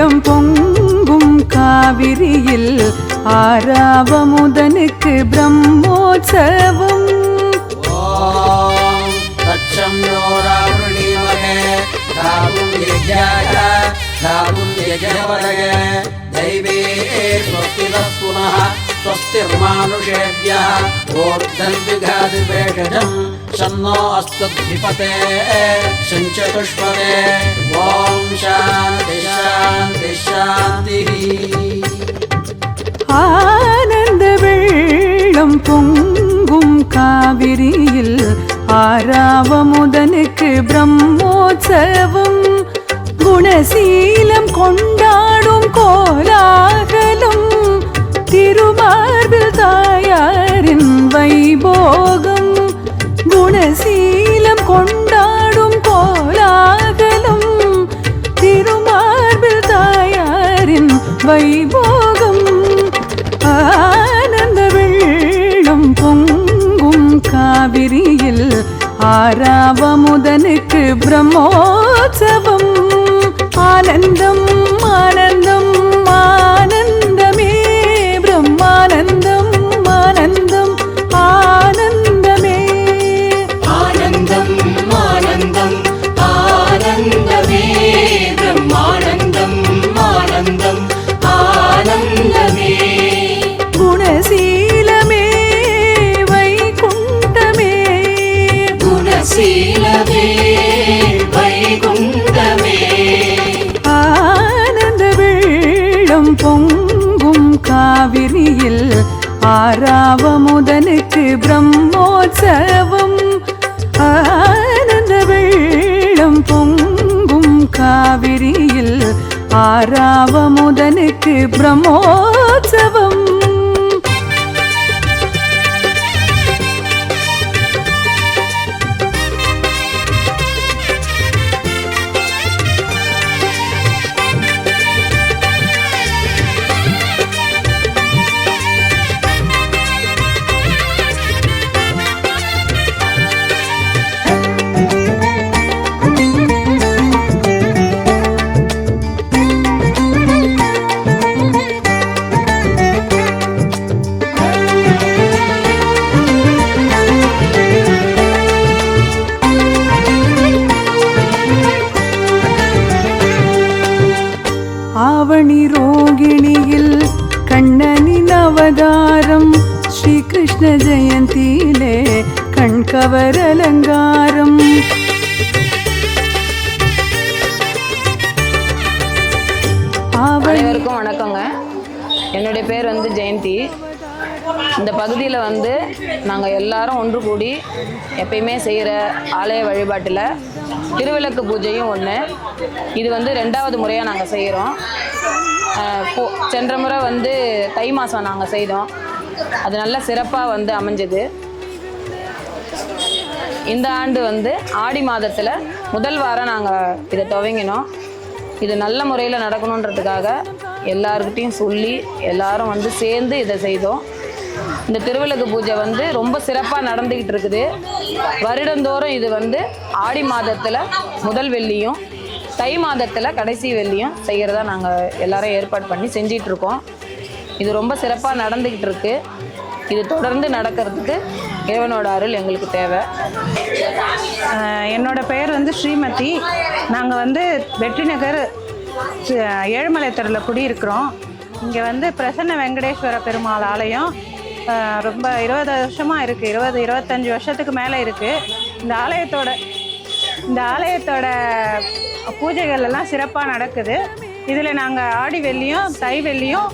வெள்ளம் பொங்கும் காவிரியில் ஆறாவமுதனுக்கு பிரம்மோற்சவம் ॐ तत्संयोरावृणीमहे धातुं यज्ञाय धातुं यजवदय दैवे स्वस्तितः पुनः स्वस्तिर्मानुषेभ्यः ऊर्ध्वन्विघादिवेषजम् शन्नो अस्तुद्धिपते शञ्चतुष्पदे। ॐ ശാന്തി ശാന്തി शान्तिः। ആനന്ദവെള്ളം പൊങ്കും കാവിരിയിൽ ആരാവമുതനുക്ക് ബ്രഹ്മോത്സവം. ഗുണശീലം കൊണ്ടാടും കോലാഹലം. ஆறாவமுதனுக்கு பிரம்மோற்சவம். ஆனந்தம் ஆனந்தம் ஆனந்தமே. காவிரியில் ஆறாவமுதனுக்கு பிரம்மோற்சவம். ஆனந்த வெள்ளம் பொங்கும் காவிரியில் ஆறாவமுதனுக்கு பிரம்மோற்சவம். அவதாரம் ஸ்ரீகிருஷ்ண ஜெயந்தியிலே கண்கவர் அலங்காரம். அனைவருக்கும் வணக்கங்க. என்னுடைய பேர் வந்து ஜெயந்தி. இந்த பகுதியில் வந்து நாங்கள் எல்லாரும் ஒன்று கூடி எப்பயுமே செய்கிற ஆலய வழிபாட்டில் திருவிளக்கு பூஜையும் ஒன்று இது வந்து ரெண்டாவது முறையாக நாங்கள் செய்கிறோம் சென்ற முறை வந்து தை மாதம் நாங்கள் செய்தோம். அது நல்ல சிறப்பாக வந்து அமைஞ்சது. இந்த ஆண்டு வந்து ஆடி மாதத்தில் முதல் வாரம் நாங்கள் இதை துவங்கினோம். இது நல்ல முறையில் நடக்கணுன்றதுக்காக எல்லாருக்கிட்டையும் சொல்லி எல்லாரும் வந்து சேர்ந்து இதை செய்தோம். இந்த திருவிளக்கு பூஜை வந்து ரொம்ப சிறப்பாக நடந்துக்கிட்டு இருக்குது. வருடந்தோறும் இது வந்து ஆடி மாதத்தில் முதல் வெள்ளியும் தை மாதத்தில் கடைசி வெள்ளியும் செய்கிறதா நாங்கள் எல்லாரும் ஏற்பாடு பண்ணி செஞ்சிகிட்ருக்கோம் இது ரொம்ப சிறப்பாக நடந்துக்கிட்டு இருக்கு இது தொடர்ந்து நடக்கிறதுக்கு இறைவனோட அருள் எங்களுக்கு தேவை. என்னோட பெயர் வந்து ஸ்ரீமதி. நாங்கள் வந்து வெற்றி நகர் ஏழுமலை தெருவில் குடியிருக்கிறோம். இங்கே வந்து பிரசன்ன வெங்கடேஸ்வர பெருமாள் ஆலயம் ரொம்ப இருபது வருஷமாக இருக்குது இருபது இருபத்தஞ்சி வருஷத்துக்கு மேலே இருக்குது இந்த ஆலயத்தோட இந்த ஆலயத்தோட பூஜைகள் எல்லாம் சிறப்பாக நடக்குது. இதில் நாங்கள் ஆடி வெள்ளியும் தை வெள்ளியும்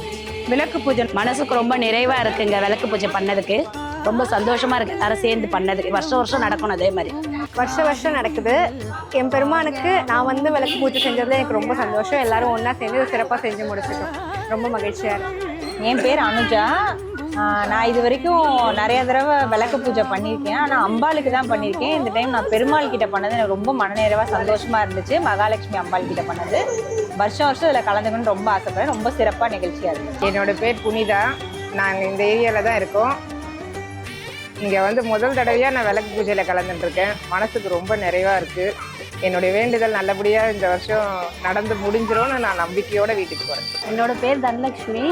விளக்கு பூஜை மனசுக்கு ரொம்ப நிறைவா இருக்குங்க விளக்கு பூஜை பண்ணதுக்கு. ரொம்ப சந்தோஷமா இருக்கு எல்லாரும் சேர்ந்து பண்ணதுக்கு வருஷம் வருஷம் நடக்கணும் அதே மாதிரி. வருஷ வருஷம் நடக்குது. என் பெருமானுக்கு நான் வந்து விளக்கு பூஜை செஞ்சதுல எனக்கு ரொம்ப சந்தோஷம். எல்லாரும் ஒன்றா சேர்ந்து சிறப்பாக செஞ்சு முடிச்சிட்டோம். ரொம்ப மகிழ்ச்சியாக இருக்கு. என் பேர் அனுஜா. நான் இது வரைக்கும் நிறைய தடவை விளக்கு பூஜை பண்ணியிருக்கேன். ஆனால் அம்பாளுக்கு தான் பண்ணியிருக்கேன். இந்த டைம் நான் பெருமாள் கிட்ட பண்ணது எனக்கு ரொம்ப மனநிறைவாக சந்தோஷமாக இருந்துச்சு. மகாலட்சுமி அம்பாள் கிட்ட பண்ணது. வருஷம் வருஷம் இதில் கலந்துக்கணும்னு ரொம்ப ஆசைப்படுறேன். ரொம்ப சிறப்பாக நிகழ்ச்சியாக இருந்துச்சு. என்னோட பேர் புனிதா. நாங்கள் இந்த ஏரியாவில் தான் இருக்கோம். இங்கே வந்து முதல் தடவையாக நான் விளக்கு பூஜையில் கலந்துட்டுருக்கேன். மனசுக்கு ரொம்ப நிறைவாக இருக்குது என்னுடைய வேண்டுதல் நல்லபடியாக இந்த வருஷம் நடந்து முடிஞ்சிரும்னு நான் நம்பிக்கையோடு வீட்டுக்கு போகிறேன் என்னோட பேர் தனலக்ஷ்மி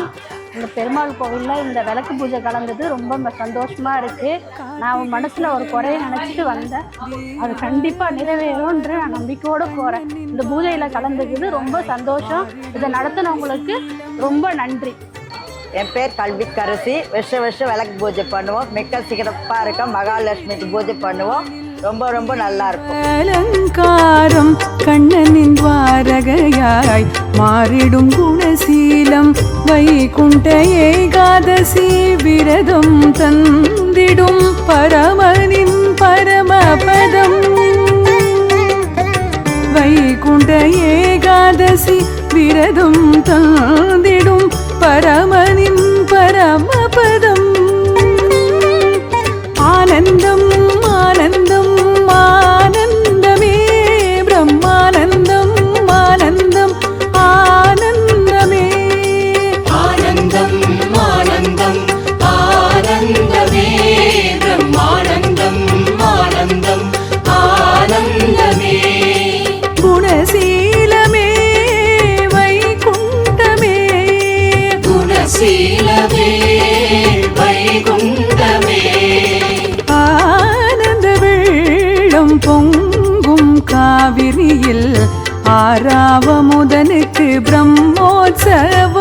இந்த பெருமாள் கோவிலில் இந்த விளக்கு பூஜை கலந்தது ரொம்ப சந்தோஷமாக இருக்குது நான் மனசில் ஒரு குறைய நினச்சிட்டு வந்தேன். அது கண்டிப்பாக நிறைவேறும்ன்ற நான் நம்பிக்கையோடு போகிறேன் இந்த பூஜையில் கலந்துக்குது ரொம்ப சந்தோஷம். இதை நடத்தினவங்களுக்கு ரொம்ப நன்றி. என் பேர் கல்விக்கரசி வருஷம் வருஷம் விளக்கு பூஜை பண்ணுவோம். மிக்க சிறப்பாக இருக்கும். மகாலட்சுமிக்கு பூஜை பண்ணுவோம். ரொம்ப ரொம்ப நல்லா இருக்கும் அலங்காரம் கண்ணனின் வாரகையாய் மாறிடும் குணசீலம் வைகுண்ட ஏகாதசி விரதம் தந்திடும் பரமனின் பரமபதம். வைகுண்ட ஏகாதசி விரதம் தந்திடும் பரமனின் காவிரியில் ஆறாவமுதனுக்கு பிரம்மோற்சவம்